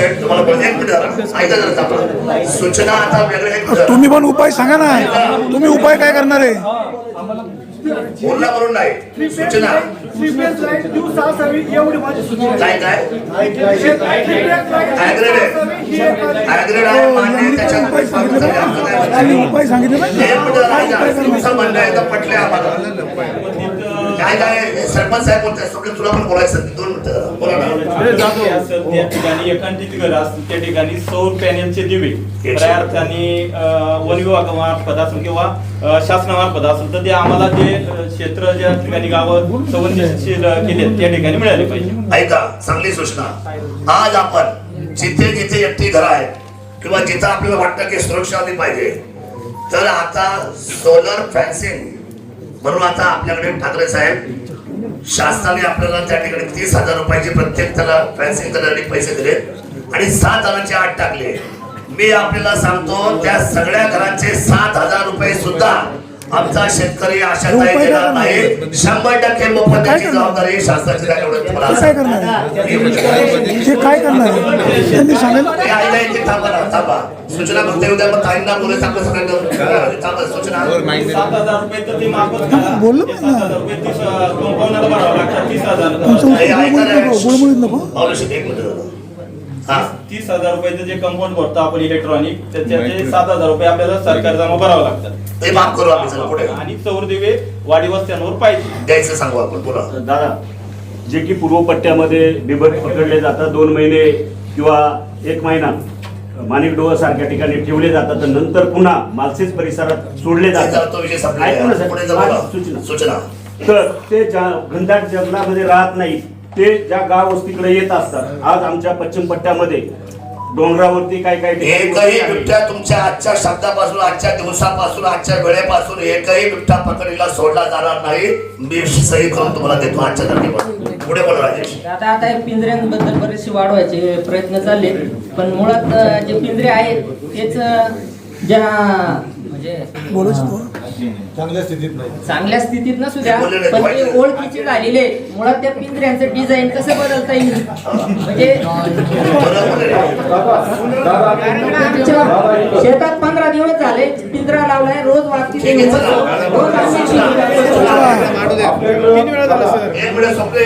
तुम्हाला बोल एक मिनिट जरा. ऐका जरा थांबा. सूचना आता वेगळ्या. तुम्ही पण उपाय सांगा ना. तुम्ही उपाय काय करणार आहे? बोलला म्हणून नाही. सूचना. काय काय? आहे. मान्य त्याच्यात उपाय सांगितले म्हणणं आहे? तर पटले आम्हाला. काय काय सरपंच साहेब बोलताय सुटले तुला पण बोलायचं. दोन मिनिटं. बोला त्या ठिकाणी एकांतिक घर असतील त्या ठिकाणी सौर पॅनेलचे दिवे. खऱ्या अर्थाने वन विभागामार्फत असेल किंवा शासनामार्फत असेल तर ते आम्हाला जे क्षेत्र ज्या ठिकाणी गावं संवेदनशील केले त्या ठिकाणी मिळाले पाहिजे. ऐका चांगली सूचना. आज आपण जिथे जिथे एकटी घर आहे किंवा जिथं आपल्याला वाटतं की सुरक्षा आली पाहिजे तर आता सोलर फॅन्सिंग म्हणून आता आपल्याकडे ठाकरे साहेब शासनाने आपल्याला त्या ठिकाणी तीस हजार रुपयाचे प्रत्येक त्याला फॅन्सिंग करण्यासाठी पैसे दिले आणि सात हजाराची आठ टाकले मी आपल्याला सांगतो त्या सगळ्या घरांचे सात हजार रुपये सुद्धा आमचा शेतकरी देणार करणार? नाही शंभर टक्के मोफत त्याची करणार? जबाबदारी शासनाची ना. सूचना फक्त येऊ द्या मग ताईंना बोलायचं आपलं सगळ्यांना थांबा सूचना. बोललो ना. ना. एक मिनिट. हा. तीस हजार रुपयाचं जे कंपाऊंड भरतो आपण इलेक्ट्रॉनिक त्याच्याचे सात हजार रुपये आपल्याला सरकार जमा भरावं लागतात ते माफ करू आम्ही चला पुढे आणि सौर दिवे वाडी वस्त्यांवर पाहिजे. द्यायचं सांगू आपण बोला. दादा जे की पूर्व पट्ट्यामध्ये बिबट पकडले जातात दोन महिने किंवा एक महिना माणिक डोह सारख्या ठिकाणी ठेवले जातात तर नंतर पुन्हा मालसेज परिसरात सोडले जातात. तो विषय संपलेला आहे. पुढे. सूचना. सूचना. तर ते घनदाट जंगलामध्ये राहत नाही ते ज्या गाव वस्तीकडे येत असतात आज आमच्या पश्चिम पट्ट्यामध्ये डोंगरावरती काय काय एकही बिबट्या तुमच्या आजच्या शब्दापासून आजच्या दिवसापासून आजच्या वेळेपासून एकही बिबट्या पकडीला सोडला जाणार नाही. मी सही करून तुम्हाला देतो आजच्या तारखेपासून. पुढे बोला राजेश. आता आता पिंजऱ्यांबद्दल बरेचसे वाढवायचे प्रयत्न चालले. पण मुळात जे पिंजरे आहेत तेच ज्या म्हणजे बोलायचं तो. चांगल्या स्थितीत नसू द्या नाही, पण ते. ओळखीचे झालेले आहेत. मुळात त्या पिंजऱ्यांचं डिझाईन कसं बदलता येईल म्हणजे. शेतात पंधरा दिवस झाले पिंजरा लावलाय रोज वागती. रोज आम्ही एक मिनिट संपले.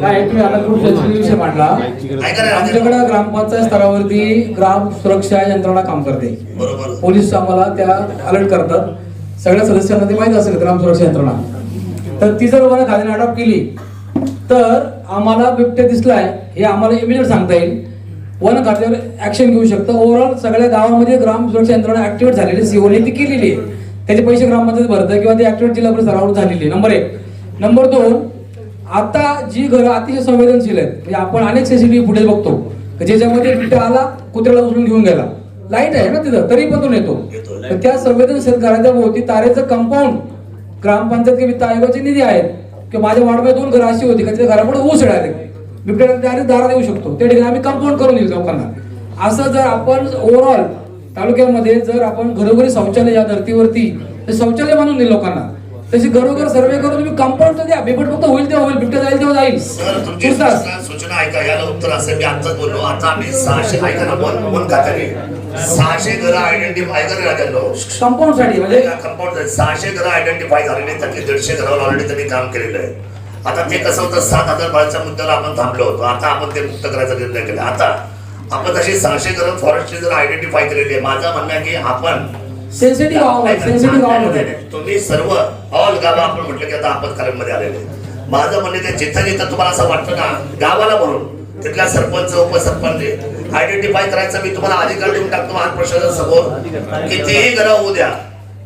काय तुम्ही आता खूप sensitive विषय मांडला ऐका ना, राजेश. आमच्याकडे ग्रामपंचायत स्तरावरती ग्राम सुरक्षा यंत्रणा काम करते. बरोबर. पोलीस आम्हाला त्या अलर्ट करतात. सगळ्या सदस्यांना ते माहीत असेल ग्राम सुरक्षा यंत्रणा. तर ती जर वन खात्याने अडॉप्ट केली तर आम्हाला बिबट्या दिसलाय हे आम्हाला इमिजिएट सांगता येईल. वन खात्यावर ऍक्शन घेऊ शकतं. ओव्हरऑल सगळ्या गावामध्ये ग्राम सुरक्षा यंत्रणा ऍक्टिव्हेट झालेली सीओने ती केलेली आहे. त्याचे पैसे ग्रामपंचायत भरतं किंवा ते ऍक्टिव्हेट जिल्हा परिषद स्तरावर झालेली आहे. नंबर एक. नंबर दोन आता जी घरं अतिशय संवेदनशील आहेत म्हणजे आपण अनेक सीसीटीव्ही फुटेज बघतो की ज्याच्यामध्ये बिबट्या आला कुत्र्याला उचलून घेऊन गेला. लाइट आहे ना तिथं तरी पण तो नेतो. त्या संवेदनशील घराच्या भोवती तारेचं कंपाऊंड ग्रामपंचायत किंवा वित्त आयोगाचे निधी आहेत की माझ्या वाडमध्ये दोन घरं अशी होती का त्या घरापुढे ऊस डायरेक्ट बिबट्याला डायरेक्ट दारा देऊ शकतो. त्या ठिकाणी आम्ही कंपाऊंड करून देऊ लोकांना असं जर आपण ओव्हरऑल तालुक्यामध्ये जर आपण घरोघरी शौचालय या धर्तीवरती शौचालय बांधून दिले लोकांना तशी घरोघर सर्वे करून तुम्ही कंपाऊंड द्या बिबट फक्त होईल तेव्हा होईल बिबट्या जाईल तेव्हा जाईल. सर तुमची. सूचना ऐका याला उत्तर असेल मी आताच बोललो. आता आम्ही सहाशे ऐका ना बोल बोल खात्याने सहाशे घरं आयडेंटिफाय करे राजांनो कंपाऊंडसाठी म्हणजे कंपाऊंड सहाशे घरं आयडेंटिफाय झालेली त्यातली दीडशे घरावर ऑलरेडी त्यांनी काम केलेलं आहे. आता ते कसं होतं सात हजार बाळाच्या मुद्द्यावर आपण थांबलो होतो. आता आपण ते मुक्त करायचा निर्णय केला. आता आपण तशी सहाशे घरं फॉरेस्टची जर आयडेंटिफाय केलेली आहे. माझं म्हणणं आहे की आपण सेन्सिटिव्ह गाव सेन्सिटिव्ह गावामध्ये तुम्ही सर्व ऑल गावं आपण म्हटलं की आता आपत्कालीनमध्ये आलेले माझं म्हणणं ते जिथं जिथं तुम्हाला असं वाटतं ना गावाला म्हणून तिथल्या सरपंच उपसरपंच आयडेंटिफाय करायचं मी तुम्हाला अधिकार देऊन टाकतो महान प्रशासन समोर. कितीही घरं होऊ द्या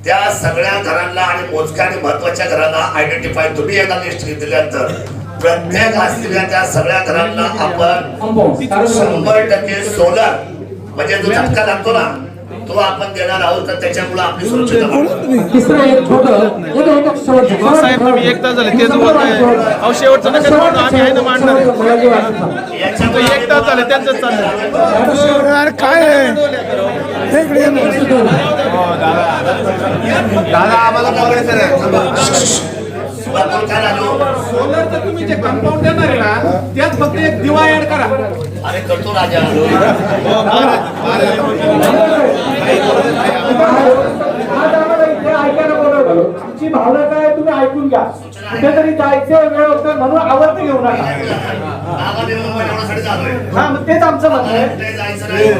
त्या सगळ्या घरांना आणि मोजक्या आणि महत्त्वाच्या घरांना आयडेंटिफाय तुम्ही एकदा लिस्ट दिल्यानंतर प्रत्येक असलेल्या त्या सगळ्या घरांना आपण शंभर टक्के सोलर म्हणजे जो झटका लागतो ना तो आपण देणार आहोत तर त्याच्यामुळे आपली सुरक्षितता वाढेल. तिसरं एक छोटं होतं होतं शेवटचं. साहेब, तुम्ही एक तास झाले, तेच बोलताय. अहो, शेवटचं नका मांडू, आम्ही आहे ना मांडणार. याच्यामुळे एक तास झाले त्यांचंच चाललंय अरे काय आहे हे इकडे ये ना. दादा आम्हाला भरपूर सोलरचं तुम्ही जे कंपाऊंड देणार आहे ना त्यात फक्त एक दिवा ऍड करा. अरे करतो राजा. आमची भावना काय तुम्ही ऐकून घ्या. कुठेतरी जायचं वेळ होतं म्हणून आवडते घेऊ नका. आहे हा मग तेच आमचं म्हणणं आहे. ए,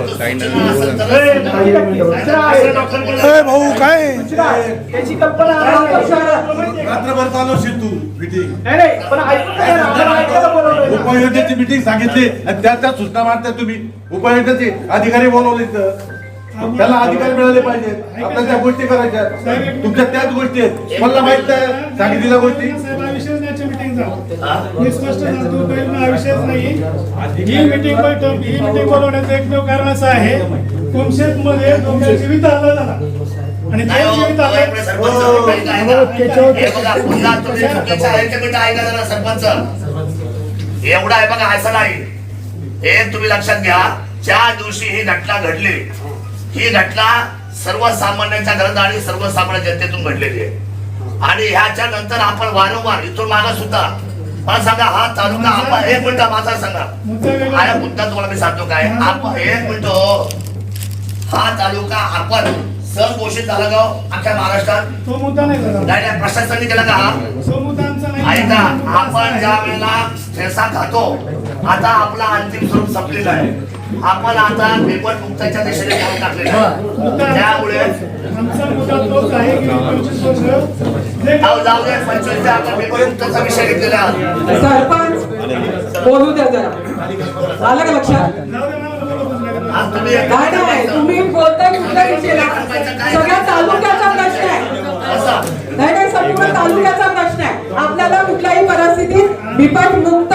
आहे. भाऊ काय? सूचना आहे. त्याची कल्पना आहे. रात्रभर चालू असेल तू मीटिंग नाही नाही पण ऐकून घ्या ना, आम्हाला ऐकायला बोलवलंय ना. उपयोजनाची मीटिंग सांगितली आणि त्या त्या सूचना मांडता तुम्ही. उपयोजनाचे अधिकारी बोलवले इथं. त्याला अधिकारी मिळाले पाहिजेत. आपल्याला त्या गोष्टी करायच्या तुमच्या त्याच गोष्टी आहेत. मला माहीत नाही सांगितलेल्या गोष्टी. स्पष्ट सांगतो नाही. ही मिटिंग ही मिटिंग बोलवण्याचं एकमेव कारण असं आहे कुमशेत मध्ये तुमच्या जीवित हल्ला झाला आणि त्या हो, जीवित सरपंच. हे आहे ते ऐका जरा सरपंच. एवढं आहे बघा असं नाही. हे तुम्ही लक्षात घ्या ज्या दिवशी ही घटना घडली ही घटना सर्वसामान्यांच्या घरात आणि सर्वसामान्य जनतेतून घडलेली आहे. आणि ह्याच्या नंतर आपण वारंवार इथून मागा सुद्धा मला सांगा हा तालुका आपण एक मिनिट माझा सांगा. हा मुद्दा तुम्हाला मी सांगतो काय. आपण एक मिनिट हो. हा तालुका आपण सहज घोषित झाला का हो? अख्ख्या महाराष्ट्रात? तो मुद्दा नाही झाला. नाही नाही प्रशासनाने केला का हा? ऐका आपण ज्या वेळेला ठेसा खातो आता आपला अंतिम स्वरूप संपलेला आहे. आपण आता पेपर मुक्ताच्या दिशेने पाऊल टाकलेलं आहे. त्यामुळे जाऊ पंचवीसच्या आपण विषय घेतलेला. सरपंच बोलू द्या जरा. आलं का लक्षात? नाही. नाही तुम्ही बोलताय कुठल्या विषयाला? सगळ्या तालुक्याचा प्रश्न आहे. नाही नाही संपूर्ण तालुक्याचा प्रश्न आहे. आपल्याला कुठल्याही परिस्थितीत बिपट मुक्त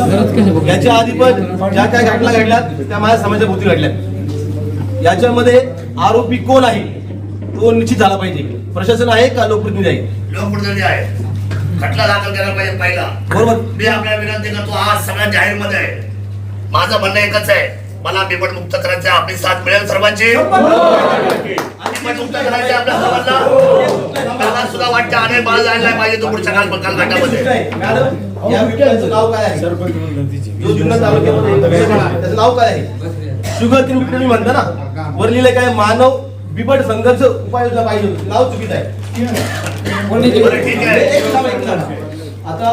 याच्या आधी पण ज्या काय घटना घडल्यात त्या माझ्या समाजाच्या भोवती घडल्यात. याच्यामध्ये आरोपी कोण आहे तो निश्चित झाला पाहिजे. प्रशासन आहे का लोकप्रतिनिधी आहे? लोकप्रतिनिधी आहे. खटला दाखल केला पाहिजे पहिला. बरोबर. मी आपल्याला विनंती करतो आज सगळ्या जाहीरमध्ये आहे. माझं म्हणणं एकच आहे मला बिबट मुक्त करायचं आहे. आपली साथ मिळेल सर्वांची. बिबट मुक्त करायचे आपल्या सर्वांना. मला सुद्धा वाटतं अनेक बाळ जायला पाहिजे तो पुढच्या काल कालखंडामध्ये मॅडम या बिबट्याचं नाव काय आहे? जो जुन्नर तालुक्यामध्ये त्याचं नाव काय? आहे? शुगर तीन म्हणता ना? वर लिहिलंय काय मानव बिबट संघर्ष उपाययोजना पाहिजे होती. नाव चुकीचं आहे. बरं ठीक आहे. एक मिनिट थांबा, एक मिनिट थांबा. आता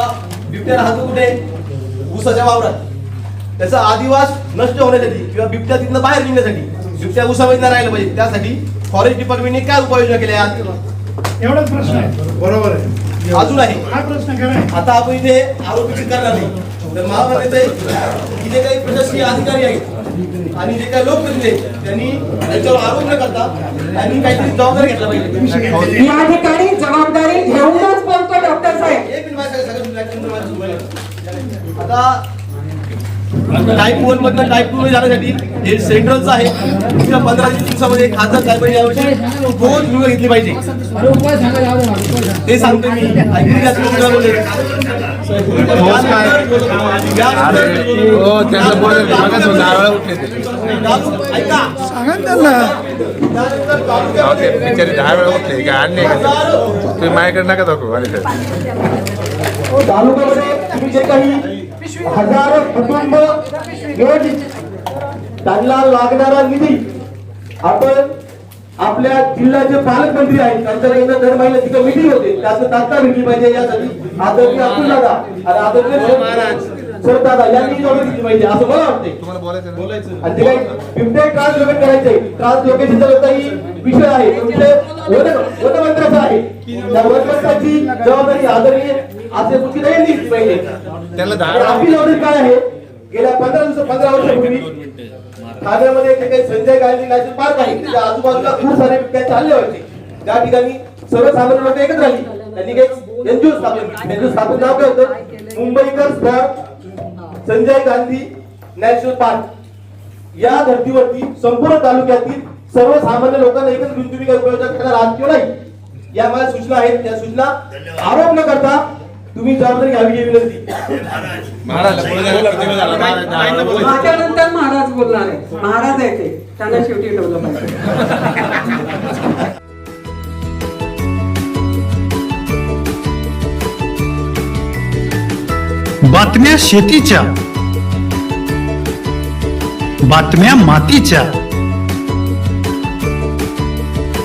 बिबट्या राहतो कुठे ऊसाच्या वावरात. त्याचा आदिवास नष्ट होण्यासाठी किंवा बिबट्या तिथनं बाहेर निघण्यासाठी बिबट्या ऊसामध्ये नाही राहिलं पाहिजे. त्यासाठी फॉरेस्ट डिपार्टमेंटने काय उपाययोजना केल्या? एवढाच प्रश्न आहे. बरोबर आहे. अजून आहे. हा प्रश्न खरा आहे. आता आपण इथे आरोपी करणार नाही तर मला वाटत आहे की जे काही प्रशासकीय अधिकारी आहेत. आणि जे काही लोकप्रतिनिधी आहेत त्यांनी त्यांच्यावर आरोप न करता त्यांनी काहीतरी जबाबदारी घेतला पाहिजे. या ठिकाणी जबाबदारी घेऊनच बोलतो डॉक्टर साहेब. एक मिनिट माझ्या सगळं. आता टाईप वन मधनं टाईप टू मध्ये जाण्यासाठी हे सेंट्रलचं आहे पुढच्या पंधरा वीस दिवसामध्ये खासदार साहेबांनी यावर्षी दोन भूमिका घेतली पाहिजे. ते सांगतो मी. ऐकून घ्या हो बिचारे दहा वेळा उठले काय आणले का तुम्ही माझ्याकडे नका दाखवू आणि ते तालुक्यामध्ये तुम्ही जे काही हजारो कुटुंब त्यांना लागणारा निधी आपण आपल्या जिल्ह्याचे पालकमंत्री आहेत. त्यांच्याकडे एकदा दर महिन्यात तिथं मिटिंग होते. त्याचं तात्काळ भेटली पाहिजे. यासाठी आदरणीय अब्दुल दादा आणि आदरणीय शरद दादा यांनी जबाबदारी घेतली पाहिजे. असं मला वाटतंय. तुम्हाला बोलायचं ना? बोलायचं आणि ते काही बिबटे ट्रान्सलोकेट करायचंय. ट्रान्सलोकेशनचा जो काही विषय आहे. तो विषय आहे. त्या वनमंत्र्याची जबाबदारी आदरणीय असे यांनी घेतली पाहिजे. त्याला आपली जबाबदारी काय आहे? गेल्या पंधरा दिवस पंधरा वर्षापूर्वी ठाण्यामध्ये काही संजय गांधी नॅशनल पार्क आहे त्याच्या आजूबाजूला खूप सारे बिबट्याचे हल्ले व्हायचे त्या ठिकाणी सर्वसामान्य लोक एकत्र आली. त्यांनी काही एनजीओ स्थापन एनजीओ स्थापन नाव काय होतं? मुंबईकर for Sanjay Gandhi National Park. या धर्तीवरती संपूर्ण तालुक्यातील सर्वसामान्य लोकांना तुम्ही काही उपयोजना करणार किंवा नाही. या माझ्या सूचना आहेत. त्या सूचना आरोप न करता तुम्ही जबाबदारी घ्यावी ही विनंती. माझ्यानंतर महाराज बोलणार आहे महाराज आहे ते. त्यांना शेवटी ठेवलं पाहिजे. बातम्या शेतीच्या बातम्या मातीच्या